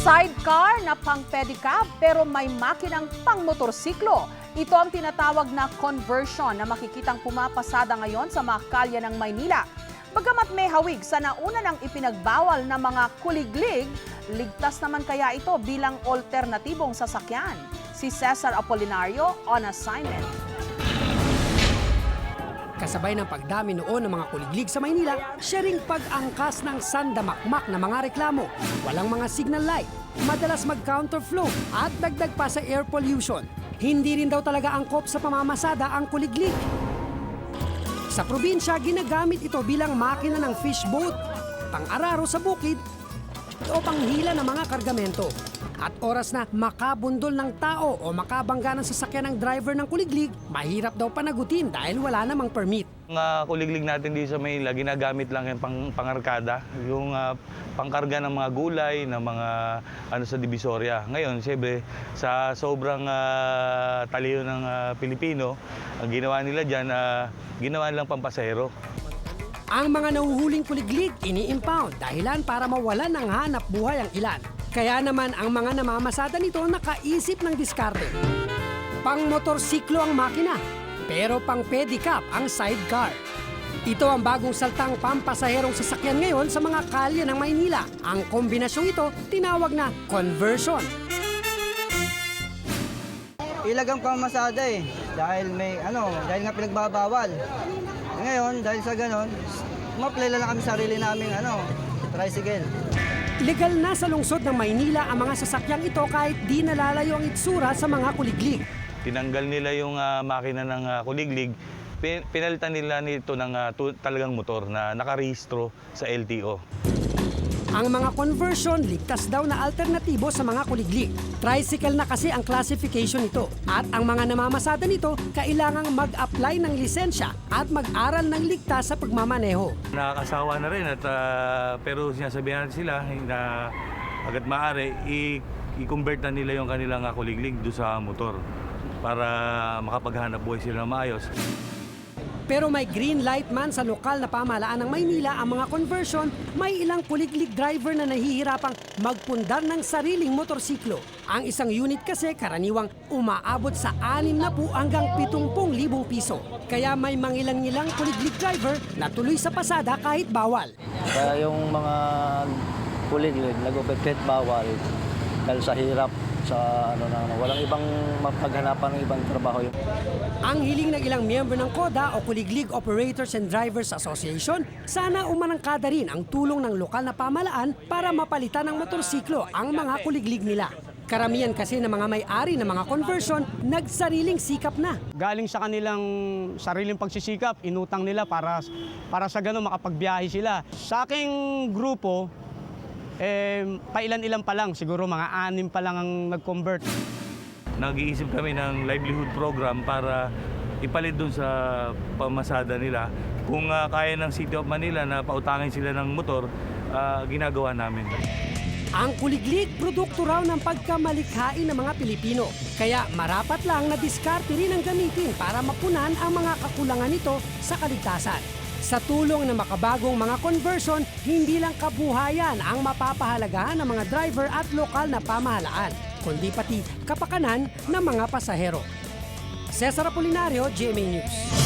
Sidecar na pang pedicab pero may makinang pang motorsiklo. Ito ang tinatawag na conversion na makikitang pumapasada ngayon sa mga kalye ng Maynila. Bagamat may hawig sa nauna ng ipinagbawal na mga kuliglig, ligtas naman kaya ito bilang alternatibong sasakyan. Si Cesar Apolinario on assignment. Kasabay ng pagdami noon ng mga kuliglig sa Maynila, siya ring pag-angkas ng sandamakmak na mga reklamo. Walang mga signal light, madalas mag-counterflow at dagdag pa sa air pollution. Hindi rin daw talaga angkop sa pamamasada ang kuliglig. Sa probinsya, ginagamit ito bilang makina ng fish boat, pang-araro sa bukid, o panghila ng mga kargamento. At oras na makabundol ng tao o makabangga ng sasakyan ng driver ng kuliglig, mahirap daw panagutin dahil wala namang permit. Mga kuliglig natin dito sa Maynila, ginagamit lang yung pang, pangarkada, yung ah, pangkarga ng mga gulay, ng mga ano sa Divisoria. Ngayon, siyempre, sa sobrang ah, taliyo ng ah, Pilipino, ang ginawa nila dyan, ah, ginawa nilang pampasahero. Ang mga nahuhuling kuliglig, ini-impound dahilan para mawalan ng hanap buhay ang ilan. Kaya naman ang mga namamasada nito nakaisip ng diskarte. Pang motorsiklo ang makina, pero pang pedicab ang sidecar. Ito ang bagong saltang pampasaherong sasakyan ngayon sa mga kalye ng Maynila. Ang kombinasyong ito tinawag na conversion. Ilagang pamamasada eh. Dahil may ano, dahil nga pinagbabawal. Ngayon, dahil sa ganon, maplay lang kami sarili naming ano, tricycle. Legal na sa lungsod ng Maynila ang mga sasakyang ito kahit di nalalayo ang itsura sa mga kuliglig. Tinanggal nila yung ah, makina ng ah, kuliglig, pin- pinalitan nila nito ng tu- talagang motor na nakarehistro sa LTO. Ang mga conversion ligtas daw na alternatibo sa mga kuliglig. Tricycle na kasi ang classification nito. At ang mga namamasada nito kailangang mag-apply ng lisensya at mag-aral ng ligtas sa pagmamaneho. Nakakasawa na rin at ah, pero sinasabihan sila na agad maaari i-convert na nila yung kanilang ah, kuliglig doon sa motor para makapaghanap buhay sila ng maayos. Pero may green light man sa lokal na pamahalaan ng Maynila ang mga conversion, may ilang kuliglig driver na nahihirapang magpundar ng sariling motorsiklo. Ang isang unit kasi karaniwang umaabot sa 6 na po hanggang 70,000 piso. Kaya may mangilang-ilang kuliglig driver na tuloy sa pasada kahit bawal. Kaya yung mga kuliglig, nag-upektet bawal dahil sa hirap sa ano na ano, walang ibang mapaghanapan ng ibang trabaho Ang hiling ng ilang miyembro ng KODA o Kuliglig Operators and Drivers Association, sana umanangkada rin ang tulong ng lokal na pamalaan para mapalitan ng motorsiklo ang mga kuliglig nila. Karamihan kasi ng mga may-ari ng mga conversion, nagsariling sikap na. galing sa kanilang sariling pagsisikap, inutang nila para para sa ganun makapagbiyahe sila. Sa aking grupo, eh, pailan-ilan pa lang, siguro mga anim pa lang ang nag-convert. Nag-iisip kami ng livelihood program para ipalit doon sa pamasada nila. Kung ah, kaya ng City of Manila na pautangin sila ng motor, ah, ginagawa namin. Ang kuliglig, produkto raw ng pagkamalikhain ng mga Pilipino. Kaya marapat lang na diskarte rin ang gamitin para mapunan ang mga kakulangan nito sa kaligtasan. Sa tulong ng makabagong mga conversion, hindi lang kabuhayan ang mapapahalagahan ng mga driver at lokal na pamahalaan, kundi pati kapakanan ng mga pasahero. Cesar Apolinario, GMA News.